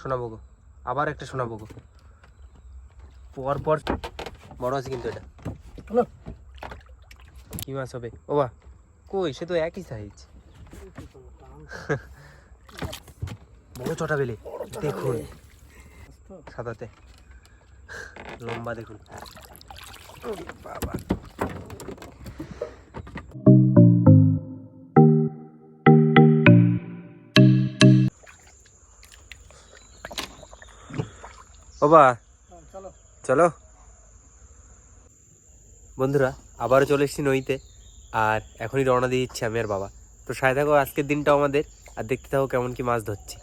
শোনাবো গো আবার একটা শোনাবো গো পর পর বড় আছে কিন্তু এটা। কি মাছ হবে? ও বা কই? সে তো একই সাইজ বড় চটা বেলে। দেখুন। সাদাতে। লম্বা দেখুন। বাবা। ও বা চলো। বন্ধুরা আবারও চলে এসেছি নদীতে আর এখনই রওনা দিয়ে দিচ্ছি আমি আর বাবা। তো সাথে থাকো আজকের দিনটাও আমাদের আর দেখতে থাকো কেমন কি মাছ ধরছি।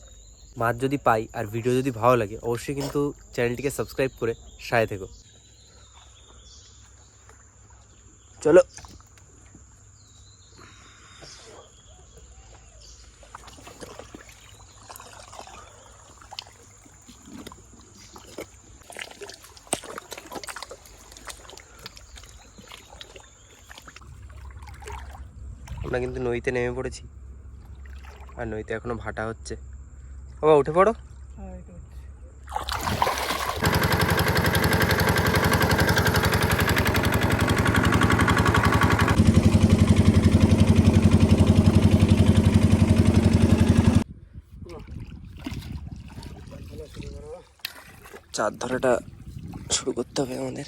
মাছ যদি পাই আর ভিডিও যদি ভালো লাগে অবশ্যই কিন্তু চ্যানেলটিকে সাবস্ক্রাইব করে সাথে থেকো। চলো। আমরা কিন্তু নদীতে নেমে পড়েছি। আর নদীতে এখনও ভাটা হচ্ছে। বাবা, উঠে পড়ো। চার ধরাটা শুরু করতে হবে আমাদের।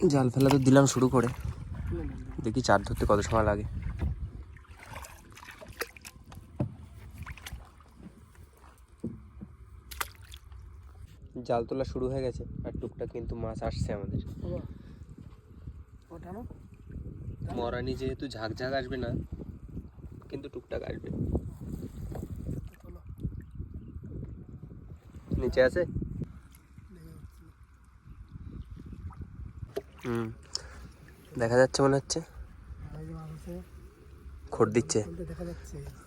জাল ফেলা তো দিলাম শুরু করে। দেখি চার ধরতে কত সময় লাগে। জাল তোলা শুরু হয়ে গেছে আর টুকটাক কিন্তু মাছ আসছে আমাদের। মরানি যেহেতু ঝাঁকঝাঁক আসবে না কিন্তু টুকটাক আসবে। নিচে আছে? হুম। দেখা যাচ্ছে মনে হচ্ছে। খড় দিচ্ছে।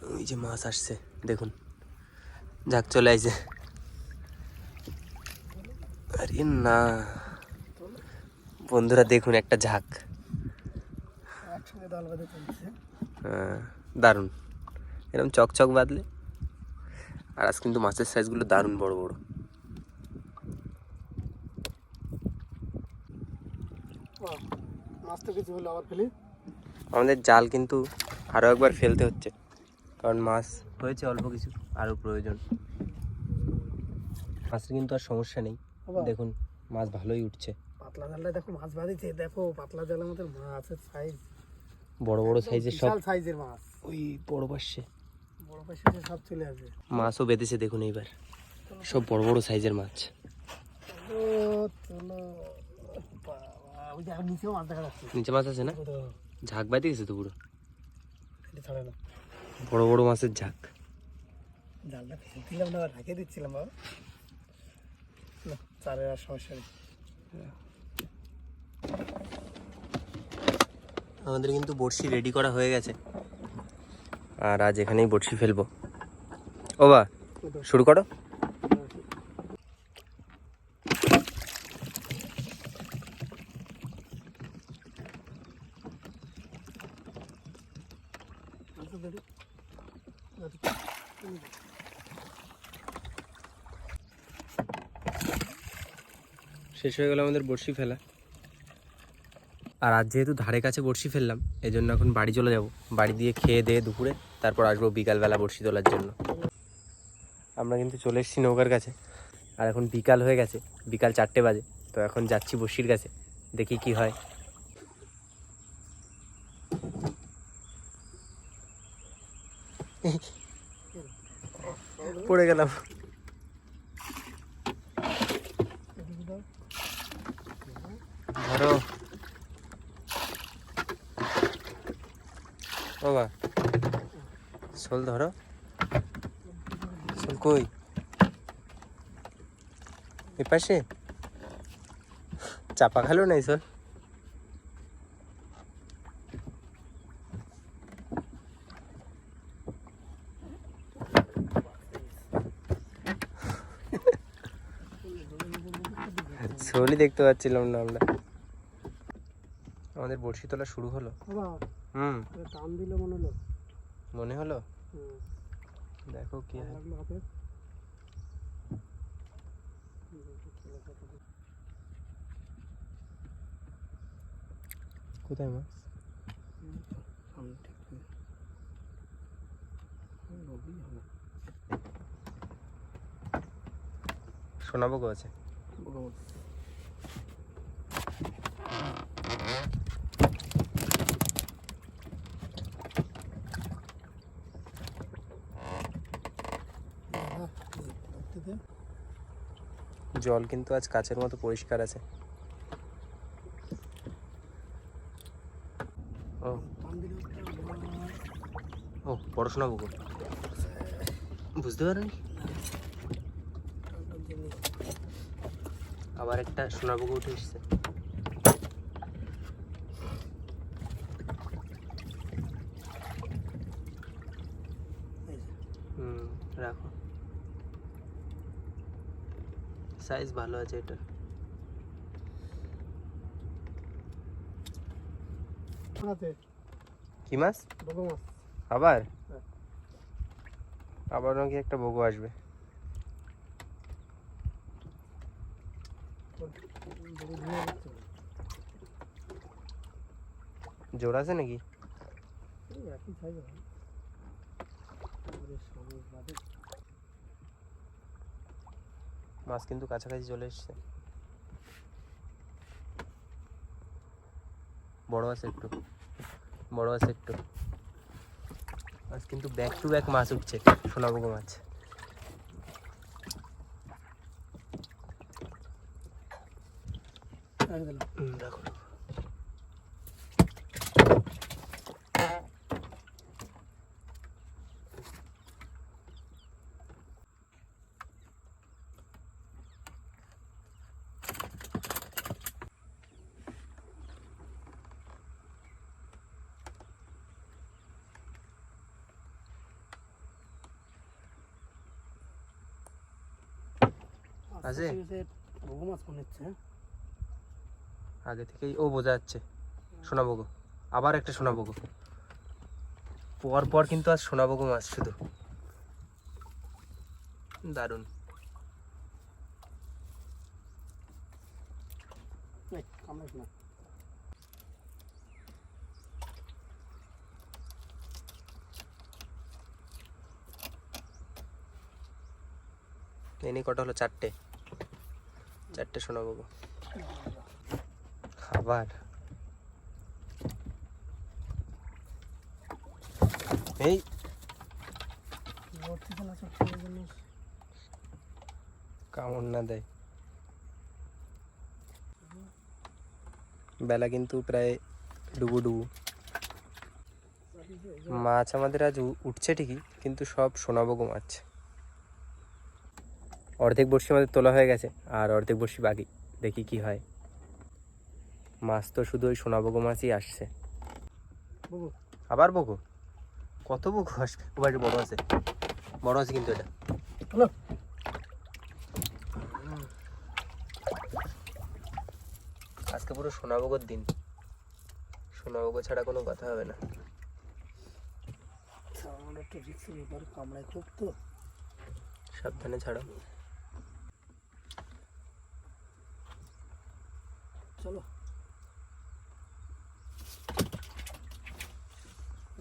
ওই যে মাছ আসছে দেখুন। ঝাঁক চলে আইছে। আরে না। বন্ধুরা দেখুন একটা ঝাঁক। আহ, দারুণ। এরকম চকচক বাঁধলে আর আজ কিন্তু মাছের সাইজগুলো দারুণ বড় বড় বাহ, মাছ তো কিছু হলো আবার ফেলি? আমাদের জাল কিন্তু আরও একবার ফেলতে হচ্ছে কারণ মাছ হয়েছে অল্প কিছু আরও প্রয়োজন। মাছের কিন্তু আর সমস্যা নেই। দেখুন মাছ ভালোই উঠছে। পাতলা জালটা দেখো মাছ বাঁধিছে দেখো পাতলা জালের মধ্যে মাছের সাইজ বড় বড় সাইজের সব। সাইজের মাছ। ওই বড় পাশে। বড় পাশে সব চলে আসবে। মাছও বেঁধেছে দেখুন এইবার। সব বড় বড় সাইজের মাছ। চলো। ওই যে নিচেও মাছ দেখা যাচ্ছে। নিচে মাছ আছে না? ঝাঁক বাইতে গেছে তো পুরো? এটা ছাড়ে না। বড় বড় মাছের ঝাঁক। জালটা ফেলে দিলাম না আবার ঢাকে দিচ্ছিলাম বাবা। চারের আর সমস্যা নেই। আমাদের কিন্তু বড়শি রেডি করা হয়ে গেছে। আর আজ এখানেই বড়শি ফেলব। ও বা শুরু করো। শেষ হয়ে গেল আমাদের বড়শি ফেলা। আর আজ যেহেতু ধারে কাছে বড়শি ফেললাম এই জন্য এখন বাড়ি চলে যাব। বাড়ি দিয়ে খেয়ে দিয়ে দুপুরে তারপর আসব বিকালবেলা বড়শি তোলার জন্য। আমরা কিন্তু চলে এসেছি নৌকার কাছে। আর এখন বিকাল হয়ে গেছে, বিকাল চারটে বাজে। তো এখন যাচ্ছি বড়শির কাছে, দেখি কি হয়। পড়ে গেলাম। ধরো। বাবা শোল ধরো। শোল কই? এ পাশে। চাপা খালো নাই শোল? শোলই দেখতে পাচ্ছিলাম না আমরা। আমাদের বড়শি তোলা শুরু হলো। হুম। টান দিলে মনে হলো। মনে হলো? দেখো কি কোথায় মাছ। শোনাবো গো আছে ভগবান। বাবা, এই ধরতে দে। জল কিন্তু আজ কাচের মতো পরিষ্কার আছে। ও। ও, পড়াশোনা গো বুঝতে পারেন। আবার একটা সোনাবুক উঠে এসছে এই যে, হুম রাখো সাইজ ভালো আছে এটা হাতে কি মাছ বগো মাছ আবার হ্যাঁ। আবার নাকি একটা বগো আসবে বড় ধুয়ে রাখতে হবে। জোর আছে নাকি এই একই সাইজ হবে বেশ সবুজ বাদে মাছ কিন্তু কাছাকাছি চলে এসছে। বড় আছে একটু বড় আছে একটু। মাছ কিন্তু ব্যাক টু ব্যাক মাছ উঠছে সোনাবুগো মাছ। রেখে আছে? মাছ মনে হচ্ছে হ্যাঁ? আগে থেকেই ও বোঝা যাচ্ছে। সোনাবগো আবার একটা সোনাবগো পর পর কিন্তু আর সোনাবগো মাছ শুধু। দারুণ। এই, কামড়াস না এনে কটা হলো? চারটে। চারটে সোনাবগো আবার এই। কামড় না দেয়। বেলা কিন্তু প্রায় ডুবু ডুবু। মাছ আমাদের আজ উঠছে ঠিকই, কিন্তু সব সোনাবগো মাছ। অর্ধেক বড়শি আমাদের তোলা হয়ে গেছে আর অর্ধেক বড়শি বাকি। দেখি কি হয়। মাছ তো শুধু ওই সোনাবগো মাছই আসছে। আবার বগো? কত বগো আসবে ও বাড়ি বড় আছে। বড় আছে কিন্তু এটা। হ্যালো আজকে পুরো সোনাবগোর দিন। সোনাবগো ছাড়া কোনো কথা হবে না। আমার একটা রিক্সের ব্যাপার কামড়ায় খুব তো। সাবধানে ছাড়ো। চলো।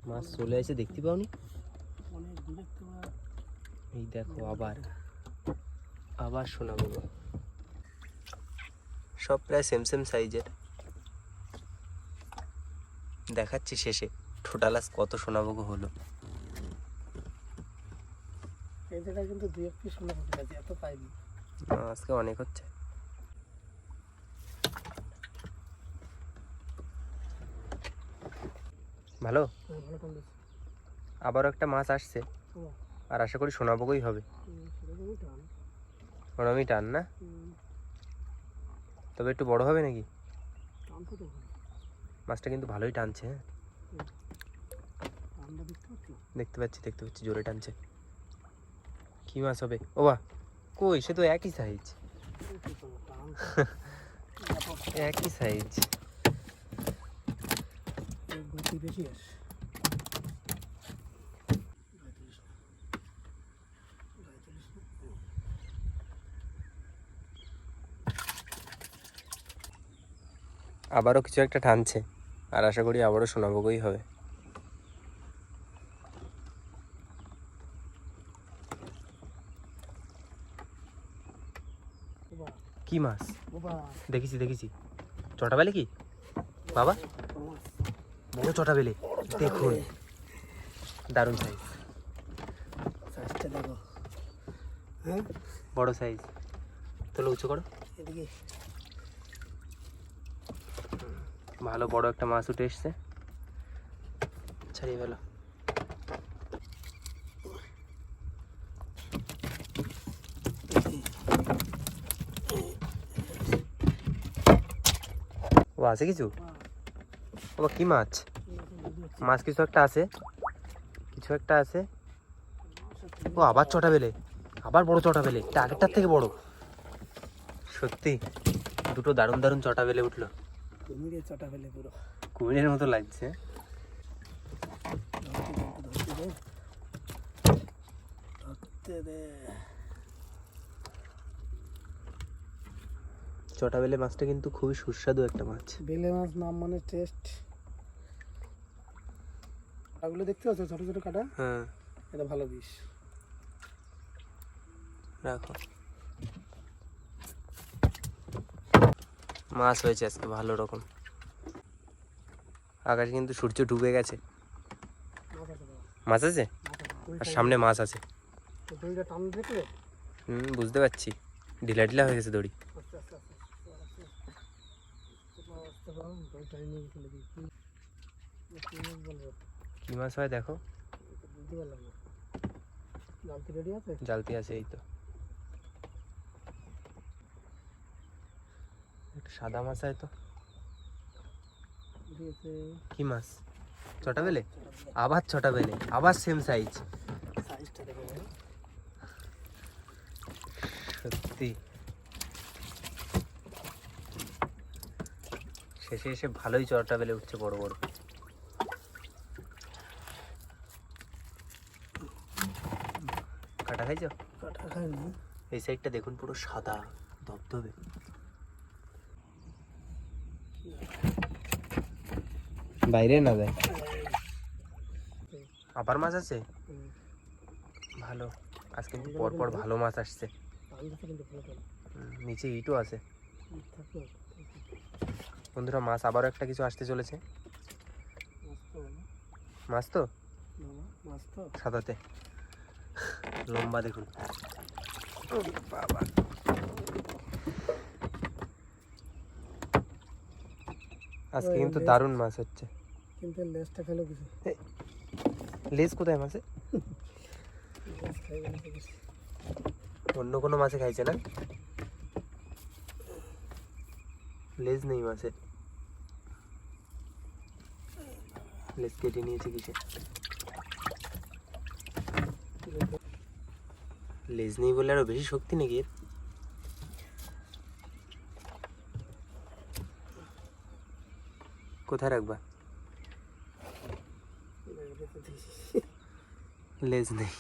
মাছ চলে এসে দেখতে পাওনি? এই দেখো আবার। আবার সোনাবগো সব প্রায় সেম সেম সাইজের দেখাচ্ছি শেষে। আজ কত সোনাবগো হলো। এই জায়গায় কিন্তু দুই এক পিস শোনা পড়ে এত পাইনি। আজকে অনেক হচ্ছে। ভালো? হ্যাঁ, আবারও একটা মাছ আসছে। আর আশা করি সোনাবগোই হবে। হুম, টান। না? তবে একটু বড় হবে নাকি? মাছটা কিন্তু ভালোই টানছে হ্যাঁ? দেখতে পাচ্ছি? দেখতে পাচ্ছি জোরে টানছে। কি মাছ হবে? ও বা কই সে তো একই সাইজ একই সাইজ বেশি আবারও কিছু একটা টানছে আর আশা করি আবারও সোনাভোগই হবে। কি মাছ? দেখেছি দেখেছি। চটা বেলে কি? বাবা। বড় চটা বেলে। দেখুন। দারুণ সাইজ সাইজটা দেখো। হ্যাঁ? বড় সাইজ তাহলে উঁচু করো। এদিকে। ভালো বড় একটা মাছ উঠে এসছে। ছাড়িয়ে ফেলো। ও আছে কিছু? ও কি মাছ? মাছ কিছু একটা আছে। কিছু একটা আছে। ও আবার চটা বেলে। আবার বড় চটা বেলে। এটা আগেরটার থেকে বড়। সত্যি দুটো দারুণ দারুণ চটা বেলে উঠল। কুমিরে চটা ফেলে পুরো। কুমিরের মতো লাগছে। চটা বেলে মাছটা কিন্তু খুবই সুস্বাদু একটা মাছ। বেলে মাছ নাম মানে টেস্ট। কাটাগুলো দেখতে পাচ্ছ? ছোট ছোট কাটা? হ্যাঁ। এটা ভালো বিষ। রাখো। মাছ হয়েছে আজকে ভালো রকম। আকাশে কিন্তু সূর্য ডুবে গেছে। মাছ আছে। আর সামনে মাছ আছে। হুম বুঝতে পারছি। ঢিলা ঢিলা হয়ে গেছে দড়ি। বলব? কি মাছ হয় দেখো? জালতি আছে? এই তো। একটা সাদা মাছ হয় তো। কি মাছ? ছটা বেলে আবার ছটা বেলে আবার সেম সাইজ সত্যি। শেষে এসে ভালোই চটা বেলে উঠছে বড় বড় কাটা খাইছো কাটা খায়নি এই সাইডটা দেখুন পুরো সাদা ধবধবে। বাইরে না যায়? আবার মাছ আছে? ভালো। আজ কিন্তু পর পর ভালো মাছ আসছে। নিচে ইটও আছে। বন্ধুরা মাছ আবারও একটা কিছু আসতে চলেছে। মাছ তো। সাদাতে। লম্বা দেখুন। বাবা আজকে কিন্তু দারুণ মাছ হচ্ছে। কিন্তু লেজটা খেলো কিছু? লেজ কোথায় মাছে? কিছু। অন্য কোনো মাছে খাইছে না? লেজ নেই মাছে। লেজ কেটে নিয়েছে কিসে? লেজ নেই বলে আরও বেশি শক্তি নাকি এর? কোথায় রাখবা? লেজ নেই।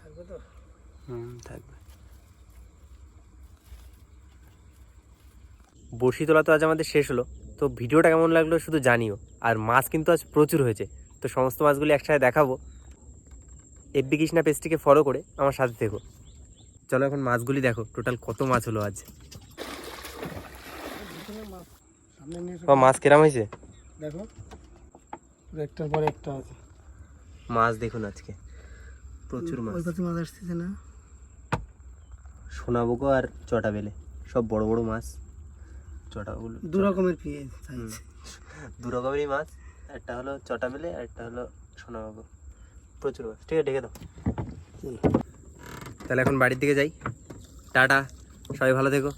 থাকবে তো? হুম থাকবে। বড়শি তোলা তো আজ আমাদের শেষ হলো। তো ভিডিওটা কেমন লাগল শুধু জানিও। আর মাছ কিন্তু আজ প্রচুর হয়েছে। তো সমস্ত মাছগুলি একসাথে দেখাবো। এফবি কৃষ্ণা পেজটিকে ফলো করে আমার সাথে থেকো। চলো এখন মাছগুলি দেখো টোটাল কত মাছ হলো আজ। মাছ কেরাম হয়েছে? দেখো একটার পরে একটা আছে। মাছ দেখুন আজকে প্রচুর মাছ। মাছ আসতেছে না। সোনাবুকো আর চটা বেলে সব বড় বড় মাছ। চটাগুলো দু রকমের দু রকমেরই মাছ একটা হলো চটা বেলে আর একটা হলো সোনাবাবু প্রচুর গাছ ঠিক আছে, ডেকে দাও। তাহলে এখন বাড়ির দিকে যাই। টাটা, সবাই ভালো থেকো।